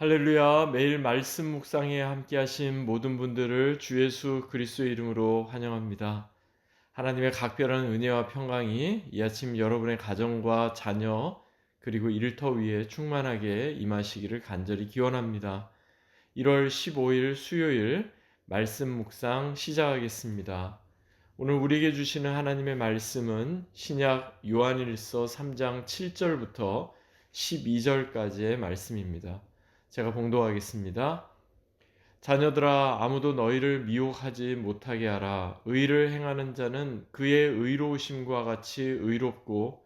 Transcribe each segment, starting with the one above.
할렐루야 매일 말씀 묵상에 함께 하신 모든 분들을 주 예수 그리스도의 이름으로 환영합니다. 하나님의 각별한 은혜와 평강이 이 아침 여러분의 가정과 자녀 그리고 일터 위에 충만하게 임하시기를 간절히 기원합니다. 1월 15일 수요일 말씀 묵상 시작하겠습니다. 오늘 우리에게 주시는 하나님의 말씀은 신약 요한일서 3장 7절부터 12절까지의 말씀입니다. 제가 봉독하겠습니다. 자녀들아 아무도 너희를 미혹하지 못하게 하라. 의를 행하는 자는 그의 의로우심과 같이 의롭고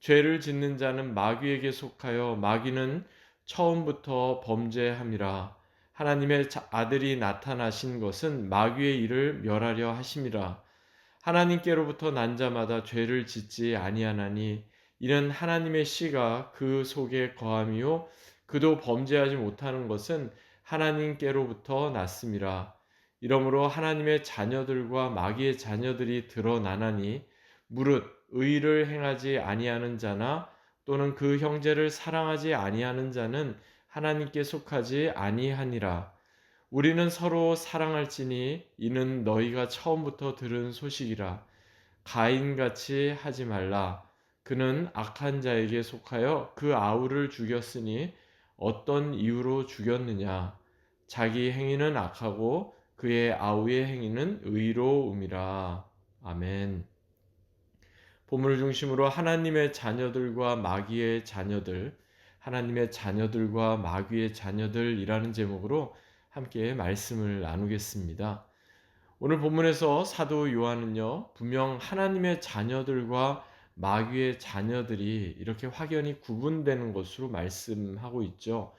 죄를 짓는 자는 마귀에게 속하여 마귀는 처음부터 범죄함이라. 하나님의 아들이 나타나신 것은 마귀의 일을 멸하려 하심이라. 하나님께로부터 난 자마다 죄를 짓지 아니하나니 이는 하나님의 씨가 그 속에 거함이요 그도 범죄하지 못하는 것은 하나님께로부터 났습니다. 이러므로 하나님의 자녀들과 마귀의 자녀들이 드러나나니 무릇 의를 행하지 아니하는 자나 또는 그 형제를 사랑하지 아니하는 자는 하나님께 속하지 아니하니라. 우리는 서로 사랑할지니 이는 너희가 처음부터 들은 소식이라. 가인같이 하지 말라. 그는 악한 자에게 속하여 그 아우를 죽였으니 어떤 이유로 죽였느냐? 자기 행위는 악하고 그의 아우의 행위는 의로움이라. 아멘. 보물을 중심으로 하나님의 자녀들과 마귀의 자녀들, 하나님의 자녀들과 마귀의 자녀들이라는 제목으로 함께 말씀을 나누겠습니다. 오늘 본문에서 사도 요한은요, 분명 하나님의 자녀들과 마귀의 자녀들이 이렇게 확연히 구분되는 것으로 말씀하고 있죠.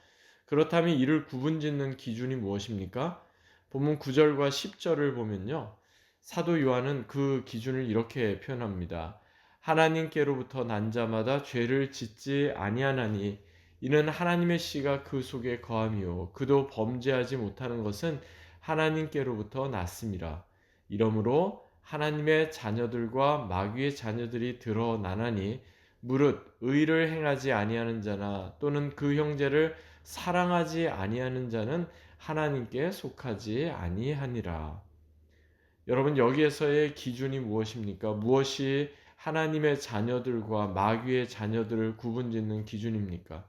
그렇다면 이를 구분짓는 기준이 무엇입니까? 본문 9절과 10절을 보면요. 사도 요한은 그 기준을 이렇게 표현합니다. 하나님께로부터 난 자마다 죄를 짓지 아니하나니 이는 하나님의 씨가 그 속에 거함이요 그도 범죄하지 못하는 것은 하나님께로부터 났습니다. 이러므로 하나님의 자녀들과 마귀의 자녀들이 드러나나니 무릇 의를 행하지 아니하는 자나 또는 그 형제를 사랑하지 아니하는 자는 하나님께 속하지 아니하니라. 여러분 여기에서의 기준이 무엇입니까? 무엇이 하나님의 자녀들과 마귀의 자녀들을 구분짓는 기준입니까?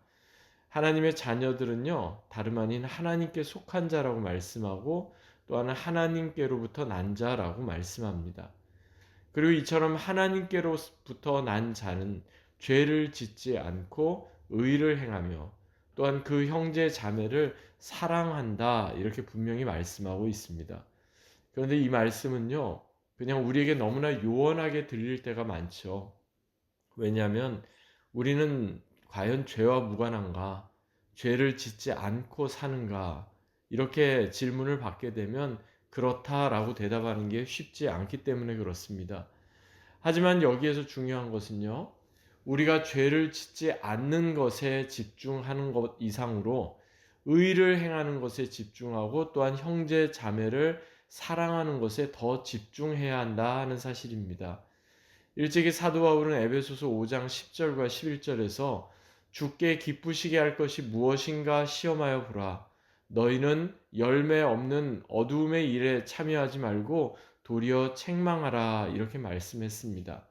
하나님의 자녀들은요, 다름 아닌 하나님께 속한 자라고 말씀하고 또한 하나님께로부터 난 자라고 말씀합니다. 그리고 이처럼 하나님께로부터 난 자는 죄를 짓지 않고 의를 행하며 또한 그 형제 자매를 사랑한다 이렇게 분명히 말씀하고 있습니다. 그런데 이 말씀은요, 그냥 우리에게 너무나 요원하게 들릴 때가 많죠. 왜냐하면 우리는 과연 죄와 무관한가? 죄를 짓지 않고 사는가? 이렇게 질문을 받게 되면 그렇다라고 대답하는 게 쉽지 않기 때문에 그렇습니다. 하지만 여기에서 중요한 것은요. 우리가 죄를 짓지 않는 것에 집중하는 것 이상으로 의를 행하는 것에 집중하고 또한 형제 자매를 사랑하는 것에 더 집중해야 한다 하는 사실입니다. 일찍이 사도 바울은 에베소서 5장 10절과 11절에서 주께 기쁘시게 할 것이 무엇인가 시험하여 보라. 너희는 열매 없는 어두움의 일에 참여하지 말고 도리어 책망하라 이렇게 말씀했습니다.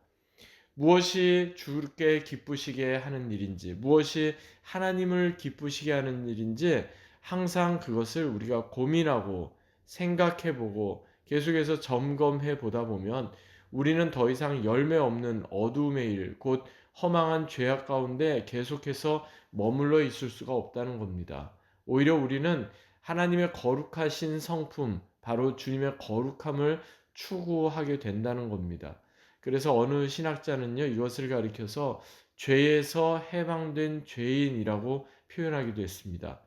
무엇이 주께 기쁘시게 하는 일인지, 무엇이 하나님을 기쁘시게 하는 일인지 항상 그것을 우리가 고민하고 생각해 보고 계속해서 점검해 보다 보면 우리는 더 이상 열매 없는 어두움의 일, 곧 허망한 죄악 가운데 계속해서 머물러 있을 수가 없다는 겁니다. 오히려 우리는 하나님의 거룩하신 성품, 바로 주님의 거룩함을 추구하게 된다는 겁니다. 그래서 어느 신학자는요, 이것을 가리켜서 죄에서 해방된 죄인이라고 표현하기도 했습니다.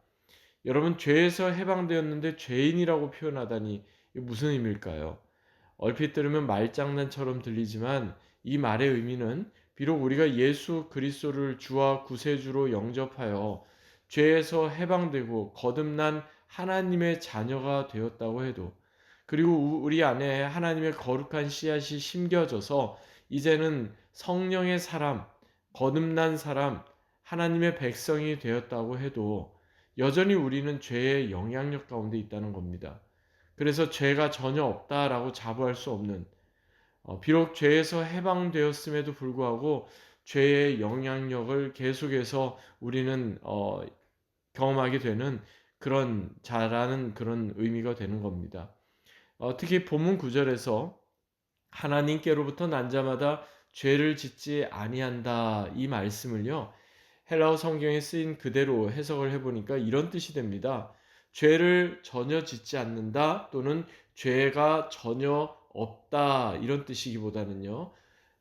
여러분, 죄에서 해방되었는데 죄인이라고 표현하다니 무슨 의미일까요? 얼핏 들으면 말장난처럼 들리지만 이 말의 의미는 비록 우리가 예수 그리스도를 주와 구세주로 영접하여 죄에서 해방되고 거듭난 하나님의 자녀가 되었다고 해도 그리고 우리 안에 하나님의 거룩한 씨앗이 심겨져서 이제는 성령의 사람, 거듭난 사람, 하나님의 백성이 되었다고 해도 여전히 우리는 죄의 영향력 가운데 있다는 겁니다. 그래서 죄가 전혀 없다라고 자부할 수 없는 어, 비록 죄에서 해방되었음에도 불구하고 죄의 영향력을 계속해서 우리는 어, 경험하게 되는 그런 자라는 그런 의미가 되는 겁니다. 어, 특히 본문 구절에서 하나님께로부터 난 자마다 죄를 짓지 아니한다 이 말씀을요 헬라어 성경에 쓰인 그대로 해석을 해보니까 이런 뜻이 됩니다. 죄를 전혀 짓지 않는다 또는 죄가 전혀 없다 이런 뜻이기보다는요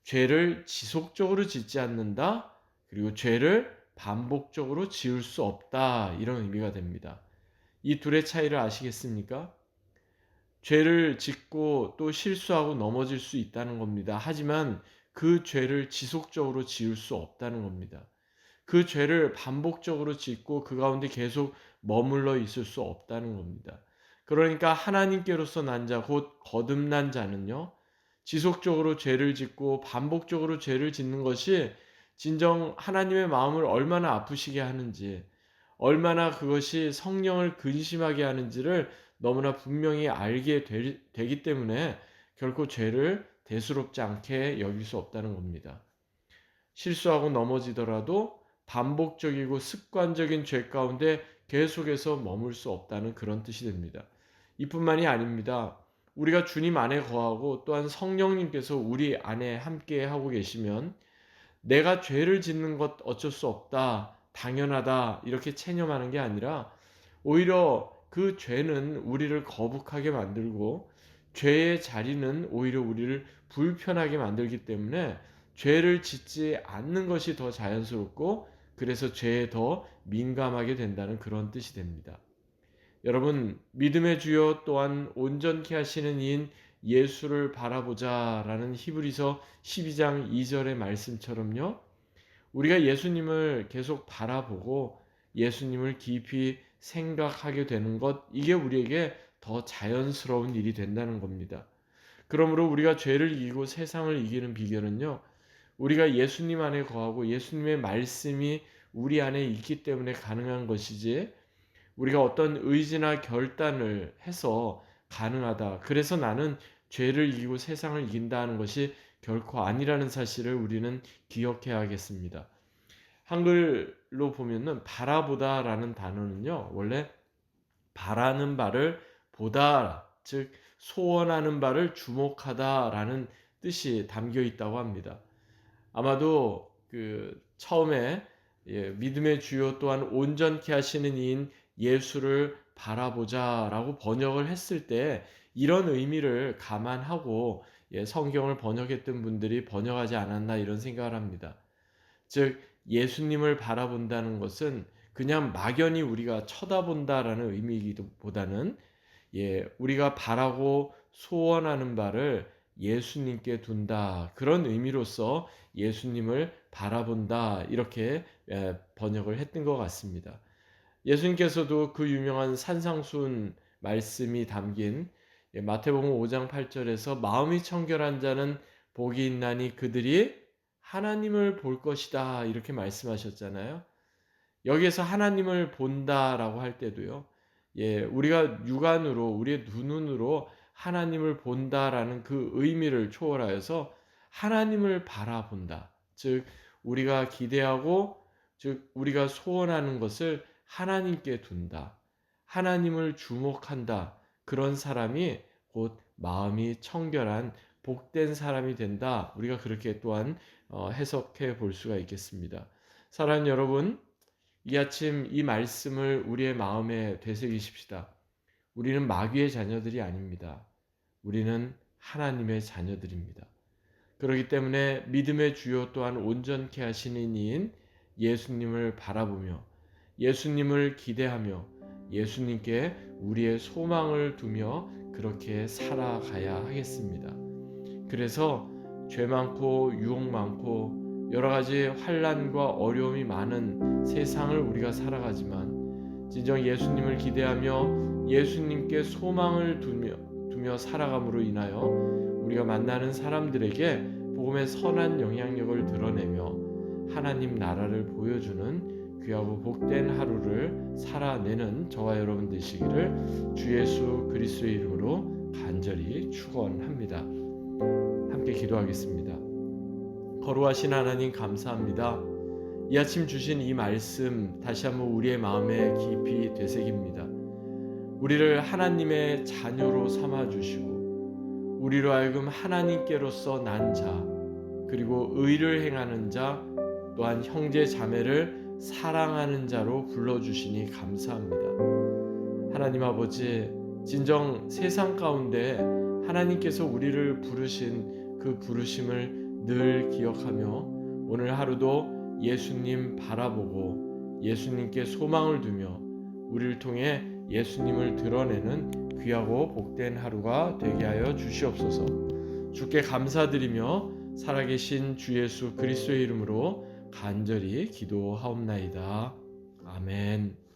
죄를 지속적으로 짓지 않는다 그리고 죄를 반복적으로 지을 수 없다 이런 의미가 됩니다. 이 둘의 차이를 아시겠습니까? 죄를 짓고 또 실수하고 넘어질 수 있다는 겁니다. 하지만 그 죄를 지속적으로 지을 수 없다는 겁니다. 그 죄를 반복적으로 짓고 그 가운데 계속 머물러 있을 수 없다는 겁니다. 그러니까 하나님께로서 난 자, 곧 거듭난 자는요, 지속적으로 죄를 짓고 반복적으로 죄를 짓는 것이 진정 하나님의 마음을 얼마나 아프시게 하는지, 얼마나 그것이 성령을 근심하게 하는지를 너무나 분명히 알게 되, 기 때문에 결코 죄를 대수롭지 않게 여길 수 없다는 겁니다. 실수하고 넘어지더라도 반복적이고 습관적인 죄 가운데 계속해서 머물 수 없다는 그런 뜻이 됩니다. 이뿐만이 아닙니다. 우리가 주님 안에 거하고 또한 성령님께서 우리 안에 함께 하고 계시면 내가 죄를 짓는 것 어쩔 수 없다, 당연하다, 이렇게 체념하는 게 아니라 오히려 그 죄는 우리를 거북하게 만들고 죄의 자리는 오히려 우리를 불편하게 만들기 때문에 죄를 짓지 않는 것이 더 자연스럽고 그래서 죄에 더 민감하게 된다는 그런 뜻이 됩니다. 여러분, 믿음의 주요 또한 온전케 하시는 이인 예수를 바라보자 라는 히브리서 12장 2절의 말씀처럼요. 우리가 예수님을 계속 바라보고 예수님을 깊이 생각하게 되는 것, 이게 우리에게 더 자연스러운 일이 된다는 겁니다. 그러므로 우리가 죄를 이기고 세상을 이기는 비결은요, 우리가 예수님 안에 거하고 예수님의 말씀이 우리 안에 있기 때문에 가능한 것이지, 우리가 어떤 의지나 결단을 해서 가능하다. 그래서 나는 죄를 이기고 세상을 이긴다 하는 것이 결코 아니라는 사실을 우리는 기억해야겠습니다. 한글로 보면은 바라보다라는 단어는요, 원래 바라는 바를 보다, 즉 소원하는 바를 주목하다라는 뜻이 담겨 있다고 합니다. 아마도 그 처음에 예, 믿음의 주요 또한 온전케 하시는 이인 예수를 바라보자 라고 번역을 했을 때 이런 의미를 감안하고 예, 성경을 번역했던 분들이 번역하지 않았나 이런 생각을 합니다. 즉 예수님을 바라본다는 것은 그냥 막연히 우리가 쳐다본다라는 의미이기보다는 예, 우리가 바라고 소원하는 바를 예수님께 둔다. 그런 의미로서 예수님을 바라본다. 이렇게 예, 번역을 했던 것 같습니다. 예수님께서도 그 유명한 산상순 말씀이 담긴 예, 마태복음 5장 8절에서 마음이 청결한 자는 복이 있나니 그들이 하나님을 볼 것이다. 이렇게 말씀하셨잖아요. 여기에서 하나님을 본다라고 할 때도요. 예, 우리가 육안으로 우리의 눈으로 하나님을 본다라는 그 의미를 초월하여서 하나님을 바라본다. 즉 우리가 기대하고 즉 우리가 소원하는 것을 하나님께 둔다. 하나님을 주목한다. 그런 사람이 곧 마음이 청결한 복된 사람이 된다. 우리가 그렇게 또한 어, 해석해 볼 수가 있겠습니다. 사랑하는 여러분, 이 아침 이 말씀을 우리의 마음에 되새기십시다. 우리는 마귀의 자녀들이 아닙니다. 우리는 하나님의 자녀들입니다. 그렇기 때문에 믿음의 주요 또한 온전케 하시는 이인 예수님을 바라보며 예수님을 기대하며 예수님께 우리의 소망을 두며 그렇게 살아가야 하겠습니다. 그래서 죄 많고 유혹 많고 여러 가지 환란과 어려움이 많은 세상을 우리가 살아가지만 진정 예수님을 기대하며 예수님께 소망을 두며, 두며 살아감으로 인하여 우리가 만나는 사람들에게 복음의 선한 영향력을 드러내며 하나님 나라를 보여주는 귀하고 복된 하루를 살아내는 저와 여러분 되시기를 주 예수 그리스도의 이름으로 간절히 축원합니다. 함께 기도하겠습니다. 거룩하신 하나님 감사합니다. 이 아침 주신 이 말씀 다시 한번 우리의 마음에 깊이 되새깁니다. 우리를 하나님의 자녀로 삼아 주시고 우리로 하여금 하나님께로서 난 자, 그리고 의를 행하는 자, 또한 형제 자매를 사랑하는 자로 불러 주시니 감사합니다. 하나님 아버지, 진정 세상 가운데 하나님께서 우리를 부르신 그 부르심을 늘 기억하며 오늘 하루도 예수님 바라보고 예수님께 소망을 두며 우리를 통해 예수님을 드러내는 귀하고 복된 하루가 되게 하여 주시옵소서. 주께 감사드리며 살아계신 주 예수 그리스도의 이름으로 간절히 기도하옵나이다. 아멘.